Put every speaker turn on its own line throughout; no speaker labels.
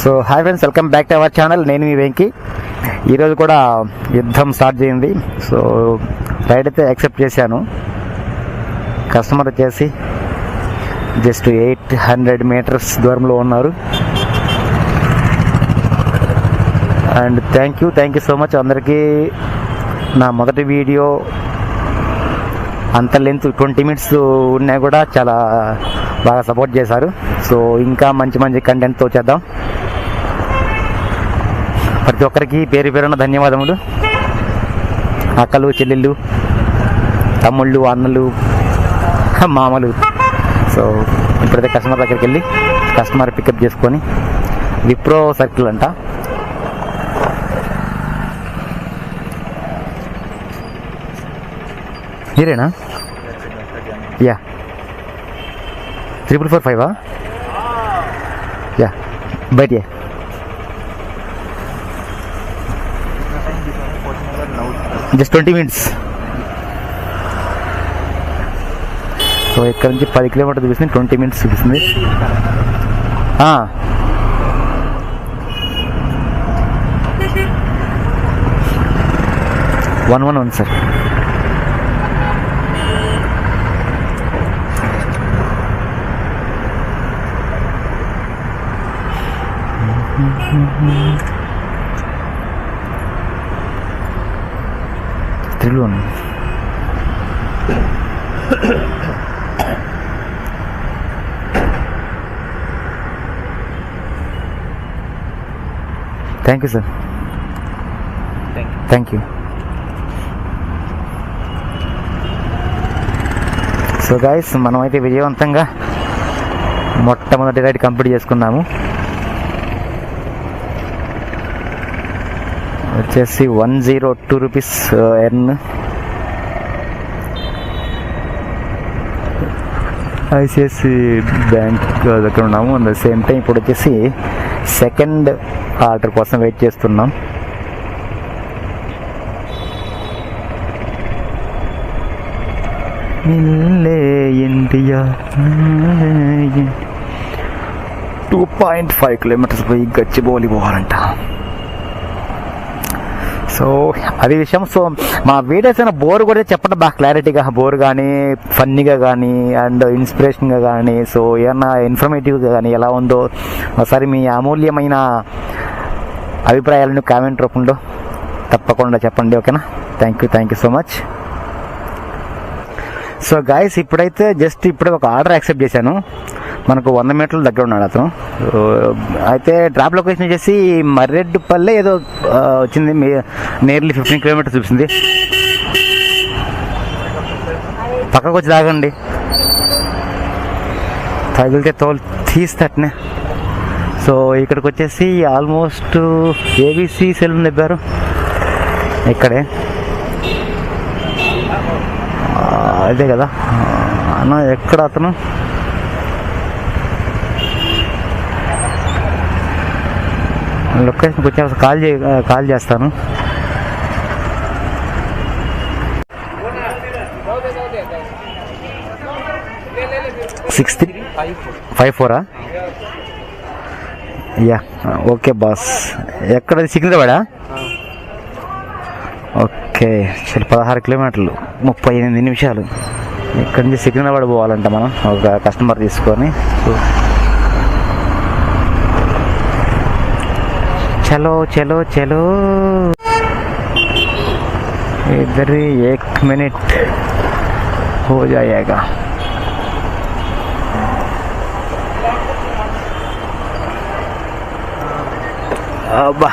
So hi friends welcome back to our channel నేను మీ వెంకి. ఈరోజు కూడా యుద్ధం స్టార్ట్ చేయింది సో రైడ్ అయితే యాక్సెప్ట్ చేశాను. కస్టమర్ వచ్చేసి జస్ట్ ఎయిట్ హండ్రెడ్ మీటర్స్ దూరంలో ఉన్నారు. And thank you thank you so much అందరికీ నా మొదటి వీడియో అంత లెంత్ ట్వంటీ మినిట్స్ ఉన్నా కూడా చాలా బాగా సపోర్ట్ చేశారు. సో ఇంకా మంచి మంచి కంటెంట్తో చేద్దాం. ప్రతి ఒక్కరికి పేరు పేరున ధన్యవాదములు. అక్కలు చెల్లెళ్ళు తమ్ముళ్ళు అన్నలు మామలు. సో ఇప్పుడైతే కస్టమర్ దగ్గరికి వెళ్ళి కస్టమర్ పికప్ చేసుకొని విప్రో సర్కిల్ అంట. మీరేనా? యా త్రిపుల్ ఫోర్ ఫైవా యా బయట జస్ట్ ట్వంటీ మినిట్స్ సో ఇక్కడ నుంచి పది కిలోమీటర్ చూపిస్తుంది ట్వంటీ మినిట్స్ చూపిస్తుంది ఆ. One one one sir thrill one thank you sir thank you so guys మనమైతే విజయవంతంగా మొట్టమొదటి రైడ్ కంప్లీట్ చేసుకున్నాము. వచ్చేసి one zero two rupees earn ICICI bank దగ్గర ఉన్నాము. అట్ ద సేమ్ టైం ఇప్పుడు వచ్చేసి సెకండ్ ఆర్డర్ కోసం వెయిట్ చేస్తున్నాం. ఇల్లే India two point five kilometers పోయి గచ్చిబౌలి పోవాలంట. సో అది విషయం. సో మా వీడియోస్ అయినా బోర్ కూడా చెప్పండి బాగా క్లారిటీగా బోర్ కానీ ఫన్నీగా కానీ అండ్ ఇన్స్పిరేషన్గా కానీ సో ఏమన్నా ఇన్ఫర్మేటివ్గా కానీ ఎలా ఉందో ఒకసారి మీ అమూల్యమైన అభిప్రాయాలను కామెంట్ రూపంలో తప్పకుండా చెప్పండి ఓకేనా? Thank you thank you so much so guys ఇప్పుడైతే జస్ట్ ఇప్పుడే ఒక ఆర్డర్ యాక్సెప్ట్ చేశాను. మనకు వంద మీటర్ల దగ్గర ఉన్నాడు అతను. అయితే డ్రాప్ లొకేషన్ వచ్చేసి మర్రెడ్డిపల్లె ఏదో వచ్చింది. నియర్లీ ఫిఫ్టీన్ కిలోమీటర్స్ చూపించింది. పక్కకు వచ్చి తాగండి. తగిలితే తోలు తీస్తట్నే సో ఇక్కడికి వచ్చేసి ఆల్మోస్ట్ ఏబీసీ సెలూన్ చెప్పారు ఇక్కడే ఆ, అదే కదా. అన్న ఎక్కడ అతను? లొకేషన్కి వచ్చి కాల్ చే కాల్ చేస్తాను. Six three five ఫోరా? Ya okay boss. ఎక్కడ? సికింద్రాబాడా? ఓకే. సరే పదహారు కిలోమీటర్లు ముప్పై ఎనిమిది నిమిషాలు ఇక్కడి నుంచి సికింద్రాబాద్ పోవాలంట మనం ఒక కస్టమర్ తీసుకొని సో చలో చలో చలో इधर ही एक मिनट हो जाएगा अब्बा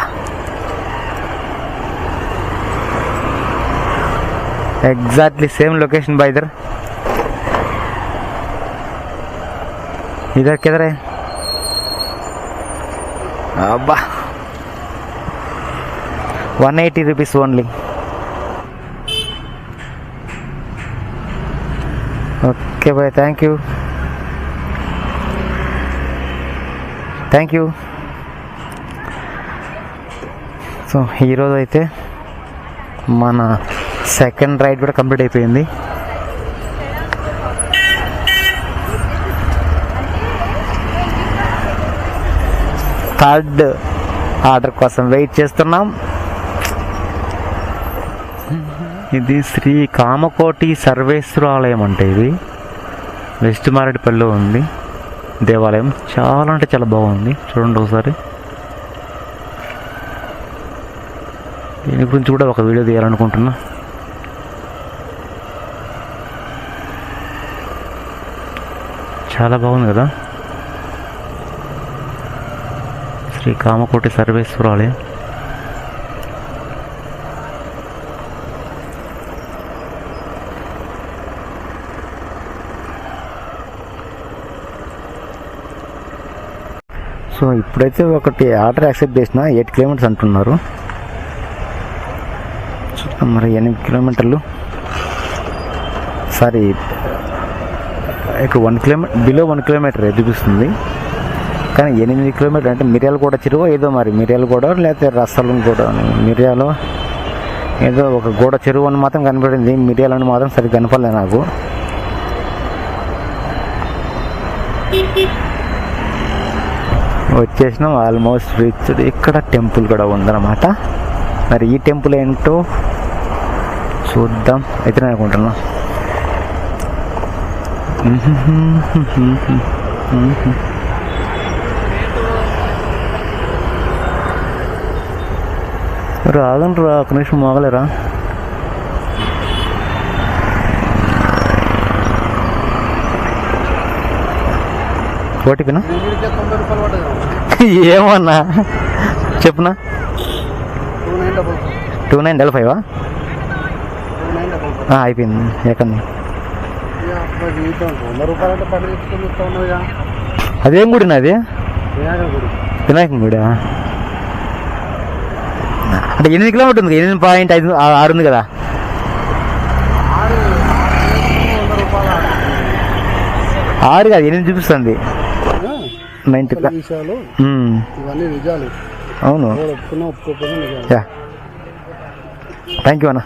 एग्जैक्टली सेम लोकेशन भाई इधर इधर किधर है अब्बा one eighty rupees only okay bye thank you thank you so ఈరోజు అయితే మన సెకండ్ రైడ్ కూడా కంప్లీట్ అయిపోయింది. థర్డ్ ఆర్డర్ కోసం వెయిట్ చేస్తున్నాం. ఇది శ్రీ కామకోటి సర్వేశ్వరాలయం అంటే ఇది. వెస్ట్ మారేడుపల్లిలో ఉంది. దేవాలయం చాలా అంటే చాలా బాగుంది. చూడండి ఒకసారి. దీని గురించి కూడా ఒక వీడియో తీయాలనుకుంటున్నా. చాలా బాగుంది కదా? శ్రీ కామకోటి సర్వేశ్వరాలయం. సో ఇప్పుడైతే ఒకటి ఆర్డర్ యాక్సెప్ట్ చేసిన ఎయిట్ కిలోమీటర్స్ అంటున్నారు. మరి ఎనిమిది కిలోమీటర్లు. సారీ ఇక్కడ one kilometer below one kilometer చూపిస్తుంది కానీ ఎనిమిది కిలోమీటర్ అంటే మిరియాలు కూడా చెరువు ఏదో మరి మిరియాలు కూడా లేకపోతే రసాలు కూడా మిరియాలు ఏదో ఒక గోడ చెరువు అని మాత్రం కనపడింది. మిరియాలని మాత్రం సరిగ్గా కనపడలేదు నాకు. వచ్చేసినాం ఆల్మోస్ట్ రీచ్డ్ ఇక్కడ టెంపుల్ కూడా ఉందన్నమాట. మరి ఈ టెంపుల్ ఏంటో చూద్దాం. అయితే నేను రాగండి రా ఒక నిమిషం మోగలేరా ఓటీపీనా? ఏమన్నా? చెప్పునా?
టూ నైన్ డబల్
ఫైవా. అయిపోయింది. ఎక్కడ
జీవితం. వంద తెచ్చుకొని ఇస్తా
అదేం గుడి నాది
గుడి.
వినాయకం గుడి? అంటే ఎనిమిది కిలోమీటర్ ఉంది ఎనిమిది పాయింట్ ఐదు ఆరు ఉంది కదా?
ఆరు
కాదు ఎనిమిది చూపిస్తుంది.
విషయాలు. ఇవన్నీ నిజాలు.
అవును.
ఒప్పుకున్నా
థ్యాంక్ యూ. అన్న.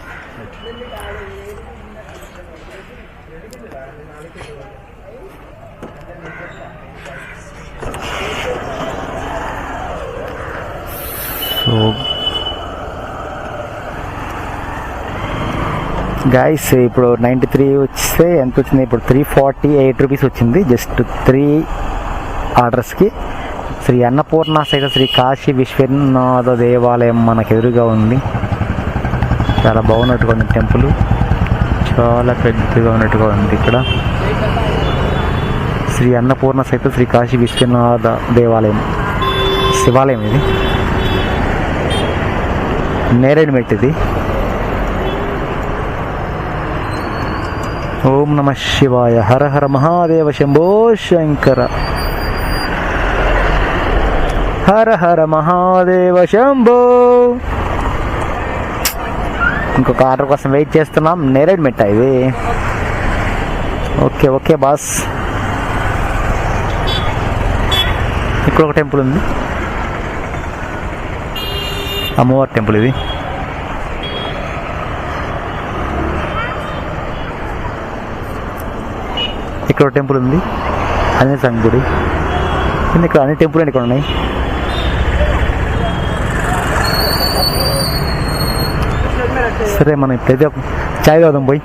సో గాయస్ ఇప్పుడు నైంటీ త్రీ వస్తే ఎంత వచ్చింది? ఇప్పుడు త్రీ ఫార్టీ ఎయిట్ రూపీస్ వచ్చింది జస్ట్ త్రీ ఆర్డర్స్కి శ్రీ అన్నపూర్ణ సైత శ్రీ కాశీ విశ్వనాథ దేవాలయం మనకు ఎదురుగా ఉంది. చాలా బాగున్నట్టుగా ఉంది టెంపుల్. చాలా పెద్దగా ఉన్నట్టుగా ఉంది ఇక్కడ. శ్రీ అన్నపూర్ణ సైత శ్రీ కాశీ విశ్వనాథ దేవాలయం. శివాలయం ఇది. నేరేడు మెట్ ఇది ఓం నమ శివాయ. హర హర మహాదేవ శంభో శంకర. హర హర మహాదేవ శంభో. ఇంకొక ఆర్డర్ కోసం వెయిట్ చేస్తున్నాం. నేరేడు మెట్ట ఇది. Okay okay boss. ఇక్కడ ఒక టెంపుల్ ఉంది. అమ్మవారి టెంపుల్ ఇది ఇక్కడ టెంపుల్ ఉంది ఆంజనేయ సంగుడి గుడి ఇక్కడ అన్ని టెంపుల్ అండి ఇక్కడ ఉన్నాయి సరే మనం ఇప్పుడైతే చాయ్ తాగుదాం పోయి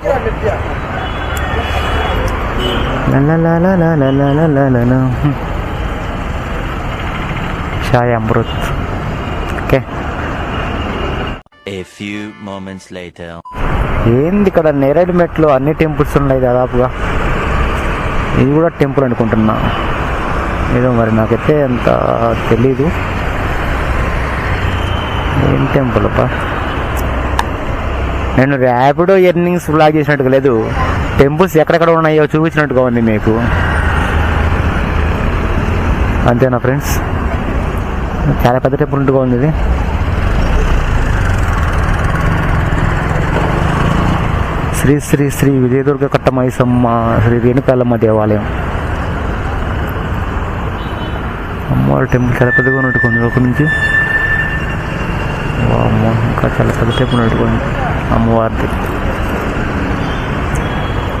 చాయ్ అమృత్
few moments later.
ఏంది ఇక్కడ నేరేడు మెట్లు అన్ని టెంపుల్స్ ఉన్నాయి దాదాపుగా? ఇది కూడా టెంపుల్ అనుకుంటున్నా. ఏదో మరి నాకైతే అంత తెలీదు. ఏం టెంపుల్ అబ్బా? నేను ర్యాపిడో ఎర్నింగ్స్ బ్లాగ్ చేసినట్టుగా లేదు. టెంపుల్స్ ఎక్కడెక్కడ ఉన్నాయో చూపించినట్టుగా ఉంది మీకు. అంతేనా ఫ్రెండ్స్? చాలా పెద్ద టెంపుల్ ఉంటుగా ఉంది ఇది. శ్రీ శ్రీ శ్రీ విజయదుర్గ కట్టమైసమ్మ శ్రీ రేణుకాలమ్మ దేవాలయం. అమ్మవారి టెంపుల్ చాలా పెద్దగా ఉన్నట్టుకుంది ఒక నుంచి. అమ్మ ఇంకా చాలా పెద్ద టెంపుల్ ఉన్నట్టుకుంది అమ్మవారిది.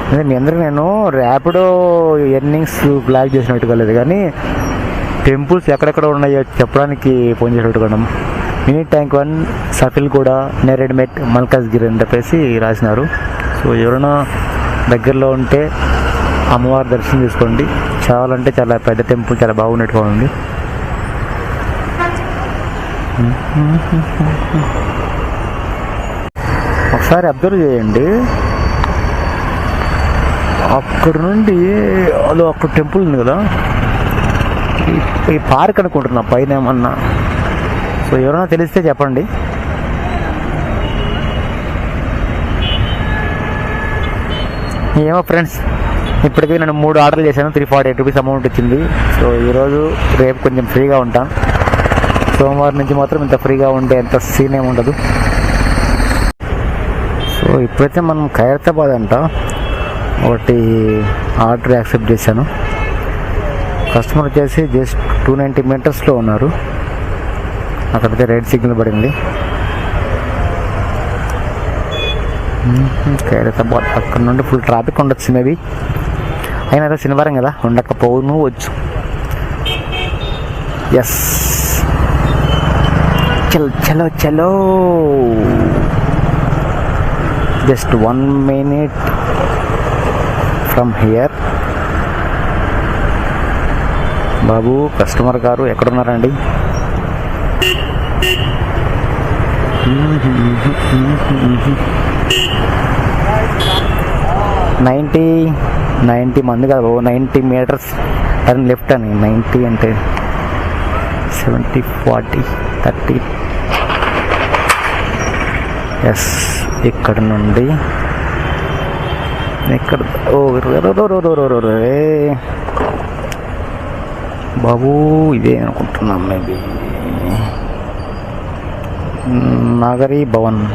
అదే మీ నేను ర్యాపిడో ఎర్నింగ్స్ బ్లాక్ చేసినట్టుగా లేదు కానీ టెంపుల్స్ ఎక్కడెక్కడ ఉన్నాయో చెప్పడానికి ఫోన్ చేసేట్టు మినీ ట్యాంక్ వన్ సఫిల్ కూడా నేరెడ్మెట్ మల్కాజ్గిరి అని చెప్పేసి రాసినారు. సో ఎవరైనా దగ్గరలో ఉంటే అమ్మవారి దర్శనం చేసుకోండి. చాలా అంటే చాలా పెద్ద టెంపుల్ చాలా బాగున్నట్టుగా ఉంది. ఒకసారి అబ్జర్వ్ చేయండి. అక్కడ నుండి అదో అక్కడ టెంపుల్ ఉంది కదా. ఈ పార్క్ అనుకుంటున్నా పైన ఏమన్నా. సో ఎవరైనా తెలిస్తే చెప్పండి. ఏమో ఫ్రెండ్స్ ఇప్పటికీ నేను మూడు ఆర్డర్లు చేశాను three forty eight rupees amount వచ్చింది సో ఈరోజు రేపు కొంచెం ఫ్రీగా ఉంటాను సోమవారం నుంచి మాత్రం ఇంత ఫ్రీగా ఉండే అంత సీన్ ఏమి ఉండదు. సో ఇప్పుడైతే మనం ఖైరతాబాద్ అంట. ఒకటి ఆర్డర్ యాక్సెప్ట్ చేశాను. కస్టమర్ వచ్చేసి జస్ట్ టూ నైంటీ మీటర్స్లో ఉన్నారు. అక్కడైతే రెడ్ సిగ్నల్ పడింది. మ్మ్, అక్కడ నుండి ఫుల్ ట్రాఫిక్ ఉండొచ్చు మేబీ అయినా శనివారం కదా ఉండకపోను వచ్చు. ఎస్ చలో చలో చలో. Just one minute from here Babu customer గారు ఎక్కడున్నారండి? నైంటీ నైంటీ మంది కాదు బాబు నైంటీ మీటర్స్ టర్న్ లెఫ్ట్ అని. నైంటీ అంటే సెవెంటీ ఫార్టీ థర్టీ. ఎస్ ఇక్కడ నుండి. ఇక్కడ ఓ రో- రో- రో- బాబు ఇదే అనుకుంటున్నాం మేబీ నాగరి భవన్.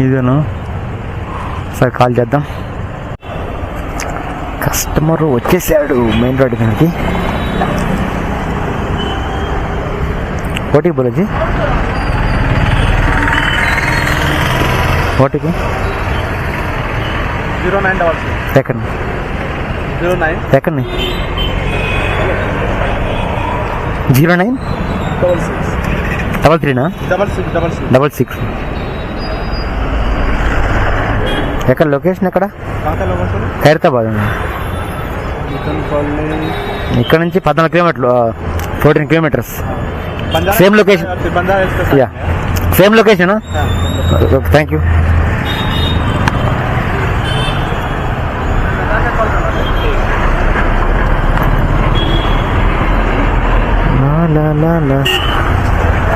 ఇదేనా? సరే కాల్ చేద్దాం. కస్టమర్ వచ్చేసాడు మెయిన్ రోడ్ మీదకి. ఓటీకి బోలజీ? ఓటీకి?
Zero nine double
second
zero nine.
Second zero nine?
Double six.
Double త్రీనా?
Double six double six.
Double six. ఎక్కడ లొకేషన్ ఎక్కడ?
హైదరాబాద్
ఖైరతాబాద్ అండి. ఇక్కడ నుంచి పద్నాలుగు కిలోమీటర్లు fourteen
kilometers.
Same location ya same location thank you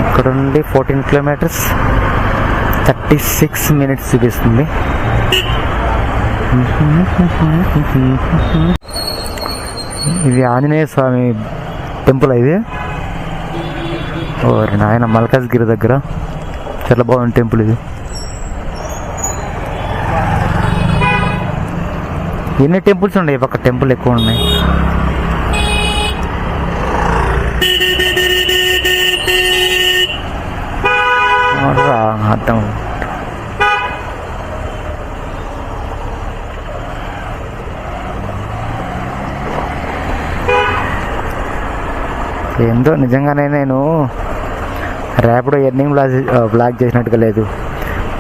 ఇక్కడ నుండి fourteen kilometers thirty six minutes చూపిస్తుంది ఇది ఆంజనేయ స్వామి టెంపుల్ ఇది. ఓ నాయన మల్కాజ్గిరి దగ్గర. చాలా బాగుంది టెంపుల్ ఇది. ఎన్ని టెంపుల్స్ ఉన్నాయి ఈ పక్క? టెంపుల్ ఎక్కువ ఉన్నాయి. అర్థం. ఏందో నిజంగానే నేను ర్యాపిడో ఎర్నింగ్ బ్లాక్ బ్లాక్ చేసినట్టుగా లేదు.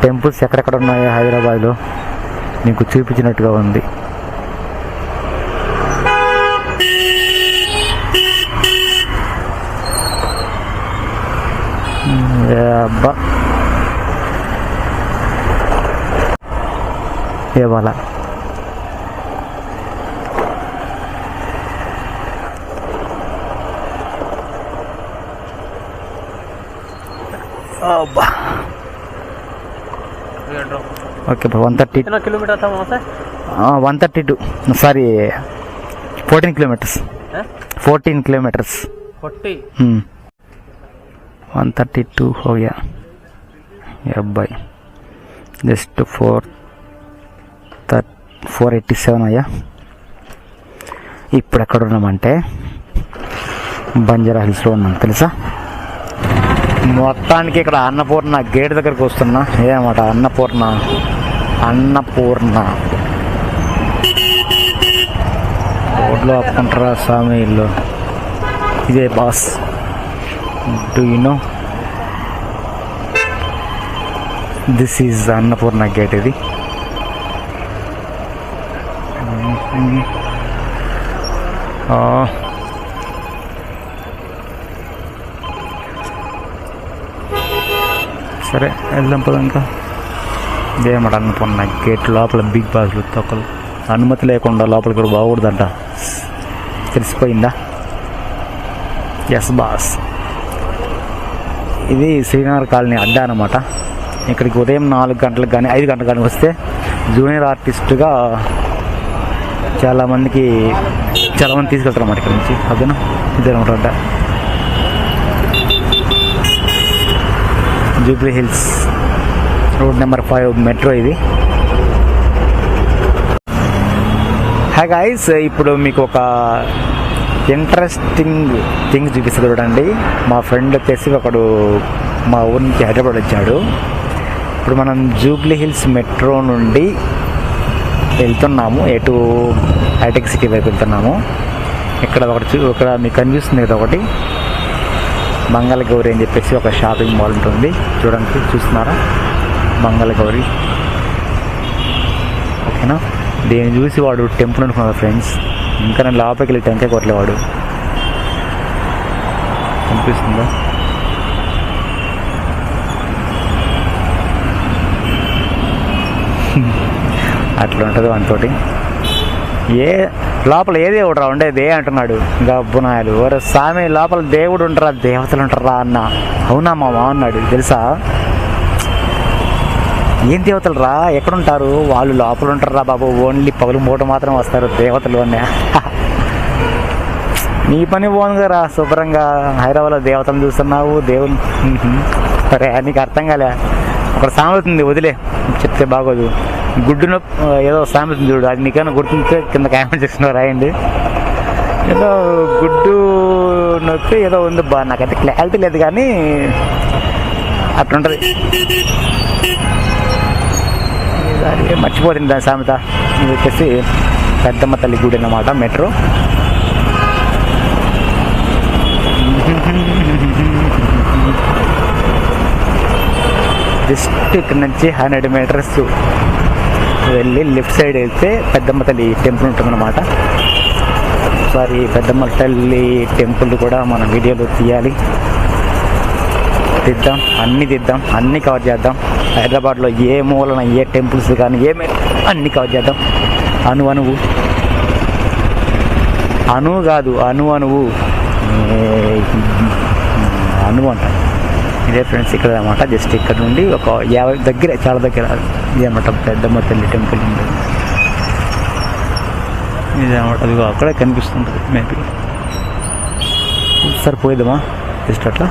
టెంపుల్స్ ఎక్కడెక్కడ ఉన్నాయో హైదరాబాద్లో నీకు చూపించినట్టుగా ఉంది. అబ్బా. ఇవాళ
okay
bro one thirty. Kilometer one thirty
two.
Sorry fourteen
kilometers.
Fourteen kilometers. One thirty two హోయా అబ్బాయి. జస్ట్ ఫోర్ థర్ ఫోర్ ఎయిటీ సెవెన్ అయ్యా. ఇప్పుడు ఎక్కడ ఉన్నామంటే బంజారా హిల్స్లో ఉన్నాం తెలుసా? మొత్తానికి ఇక్కడ అన్నపూర్ణ గేట్ దగ్గరకు వస్తున్నా. ఏమాట? అన్నపూర్ణ. అన్నపూర్ణ. రోడ్లో ఆపుకుంటారా స్వామి ఇల్లు? ఇదే boss. Do you know this is Annapurna gate ఇది. ఆ, సరే వెళ్దాం పద ఇంకా. ఇదేమాట అనుకున్న గేట్ లోపల బిగ్ బాస్లు తొక్కలు. అనుమతి లేకుండా లోపలికి కూడా బాగూడదంట తెలిసిపోయిందా? ఎస్ బాస్ ఇది శ్రీనగర్ కాలనీ అడ్డా అనమాట ఇక్కడికి ఉదయం నాలుగు గంటలకు కానీ ఐదు గంటలకు కానీ వస్తే జూనియర్ ఆర్టిస్ట్గా చాలామందికి చాలామంది తీసుకెళ్తారు అన్నమాట ఇక్కడ నుంచి. ఓకేనా? ఇదే అనమాట అడ్డా. Jubilee Hills road number five metro ఇది. హాయ్ గాయస్ ఇప్పుడు మీకు ఒక ఇంట్రెస్టింగ్ థింగ్స్ చూపిస్తుంది చూడండి. మా ఫ్రెండ్ వచ్చేసి ఒకడు మా ఊరి నుంచి హైదరాబాద్ వచ్చాడు. ఇప్పుడు మనం జూబ్లీ హిల్స్ మెట్రో నుండి వెళ్తున్నాము. ఎటు హైటెక్ సిటీ వైపు వెళ్తున్నాము. ఇక్కడ ఒకటి ఇక్కడ మీకు కనిపిస్తుంది కదా ఒకటి. మంగళగౌరి అని చెప్పేసి ఒక షాపింగ్ మాల్ ఉంటుంది. చూడండి చూస్తున్నారా? మంగళగౌరి. ఓకేనా? దీన్ని చూసి వాడు టెంపుల్ అనుకున్నాడు ఫ్రెండ్స్. ఇంకా నేను లోపలికి వెళ్ళి టెంకాయ కొట్టలేవాడు కనిపిస్తుందా? అట్లా ఉంటుంది మనతోటి ఏ లోపల ఏ దేవుడు రా ఉండేది అంటున్నాడు. గబ్బునాయలు ఒరే స్వామి లోపల దేవుడు ఉంటారా దేవతలు ఉంటారా అన్న. అవునా మా మామ అన్నాడు. తెలుసా? ఏం దేవతలు రా ఎక్కడుంటారు? వాళ్ళు లోపల ఉంటారా బాబు. ఓన్లీ పగులు మూట మాత్రం వస్తారు దేవతలు అనే నీ పని పోను రా శుభ్రంగా హైదరాబాద్లో దేవతలు చూస్తున్నావు దేవుని సరే నీకు అర్థం కాలే. ఒక సామెత వదిలే. చెప్తే బాగోదు. గుడ్డు నొప్పి ఏదో సామెత చూడు. అది నీకైనా గుర్తుంటే కింద కామెంట్ చేస్తున్నారు రాయండి. ఏదో గుడ్డు నొప్పి ఏదో ఉంది బా నాకైతే క్లారిటీ లేదు కానీ అట్లుంటది. మర్చిపోతుంది దాని సామెత. ఇది వచ్చేసి పెద్దమ్మ తల్లి గుడి అన్నమాట మెట్రో. జస్ట్ ఇక్కడ నుంచి హండ్రెడ్ మీటర్స్ వెళ్ళి లెఫ్ట్ సైడ్ వెళ్తే పెద్దమ్మ తల్లి టెంపుల్ ఉంటుందన్నమాట. ఒకసారి పెద్దమ్మ తల్లి టెంపుల్ కూడా మనం వీడియోలో తీయాలి. తిద్దాం అన్ని తిద్దాం అన్ని కవర్ చేద్దాం. హైదరాబాద్లో ఏ మూలన ఏ టెంపుల్స్ కానీ ఏమే అన్ని కవర్ చేద్దాం. అను అనువు అను కాదు అను అనువు అను అంట ఇదే ఫ్రెండ్స్ ఇక్కడ అనమాట జస్ట్ ఇక్కడ నుండి ఒక యాభై దగ్గర చాలా దగ్గర. ఇదే అనమాట పెద్దమ్మ తల్లి టెంపుల్ ఉంది. ఇదే అనమాట అది అక్కడే కనిపిస్తుంటుంది మేబీ. సరే పోయిద్దామా? జస్ట్ అట్లా.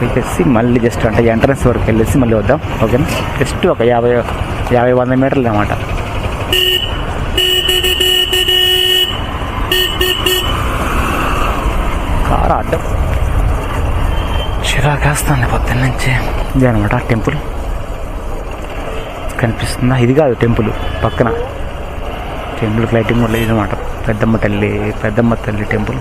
వెళ్ళేసి మళ్ళీ జస్ట్ అంటే ఎంట్రన్స్ వరకు వెళ్ళేసి మళ్ళీ వద్దాం ఓకేనా? జస్ట్ ఒక యాభై యాభై వంద మీటర్లు అనమాట కారు అడ్డం. చిరాకేస్తాను పొద్దున్న నుంచి. ఇది అనమాట టెంపుల్. కనిపిస్తుందా? ఇది కాదు టెంపుల్ పక్కన. టెంపుల్ లైటింగ్ కూడా లేదు అనమాట పెద్దమ్మ తల్లి పెద్దమ్మ తల్లి టెంపుల్.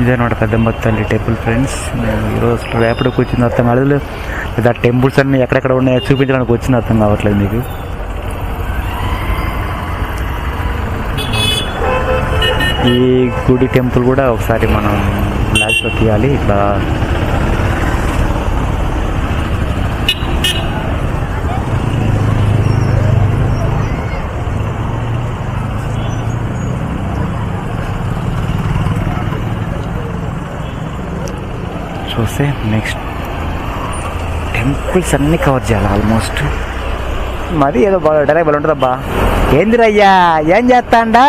ఇదన్నమాట పెద్దమ్మ తల్లి టెంపుల్ ఫ్రెండ్స్. నేను ఈరోజు రేపటికి వచ్చింది అర్థం కాలేదు. లేదా టెంపుల్స్ అన్నీ ఎక్కడెక్కడ ఉన్నాయో చూపించడానికి వచ్చింది అర్థం కావట్లేదు మీకు. ఈ గుడి టెంపుల్ కూడా ఒకసారి మనం బ్లాక్లో తీయాలి. ఇట్లా చూస్తే నెక్స్ట్ టెంపుల్స్ అన్నీ కవర్ చేయాలి ఆల్మోస్ట్ మరి ఏదో బాగా డైరెక్ట్ ఉంటుందబ్బా. ఏందిరయ్యా? ఏం చేస్తాండా?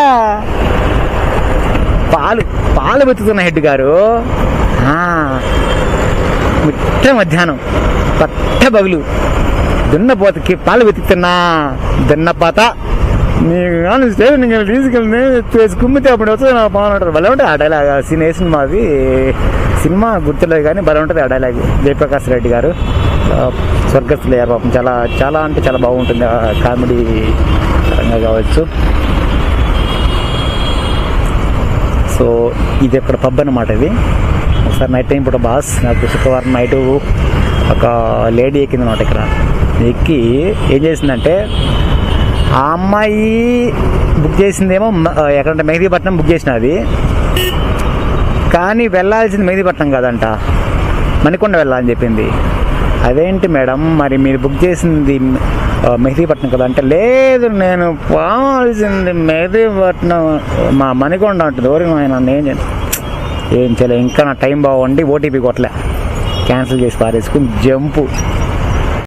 పాలు పాలు వెతుకుతున్న హెడ్ గారు. మిట్ట మధ్యాహ్నం పట్ట బగులు. దున్నపోతకి పాలు వెతుకుతున్నా దున్నపోత నీకు కానీ స్టేషన్ నీకు తీసుకెళ్ళి వేసి కుమ్మితే అప్పుడు వస్తుంది నా బాగుంటారు భలే ఉంటుంది ఆ డైలాగ్ సినిమా అది సినిమా గుర్తులేదు కానీ భలే ఉంటుంది ఆ డైలాగ్. జయప్రకాష్ రెడ్డి గారు. స్వర్గస్థులు పాపం. చాలా చాలా అంటే చాలా బాగుంటుంది ఆ కామెడీ పరంగా కావచ్చు. సో ఇది అక్కడ పబ్ అన్నమాట ఇది ఒకసారి నైట్ టైం పూట బాస్ నాకు శుక్రవారం నైట్ ఒక లేడీ ఎక్కింది అనమాట ఇక్కడ. ఎక్కి ఏం చేసిందంటే ఆ అమ్మాయి బుక్ చేసిందేమో ఎక్కడంటే మెహదీపట్నం బుక్ చేసినది కానీ వెళ్ళాల్సింది మెహదీపట్నం కాదంట. మణికొండ వెళ్ళాలని చెప్పింది. అదేంటి మేడం మరి మీరు బుక్ చేసింది మెహదీపట్నం కదా. అంటే లేదు నేను పోవాల్సింది మెహదీపట్నం. మా మణికొండ అంటుంది ఓరి ఆయన నేను చేయను. ఏం చేయలే ఇంకా నా టైం బాగుండి ఓటీపీ కొట్టలే. క్యాన్సిల్ చేసి పారేసుకుని జంపు.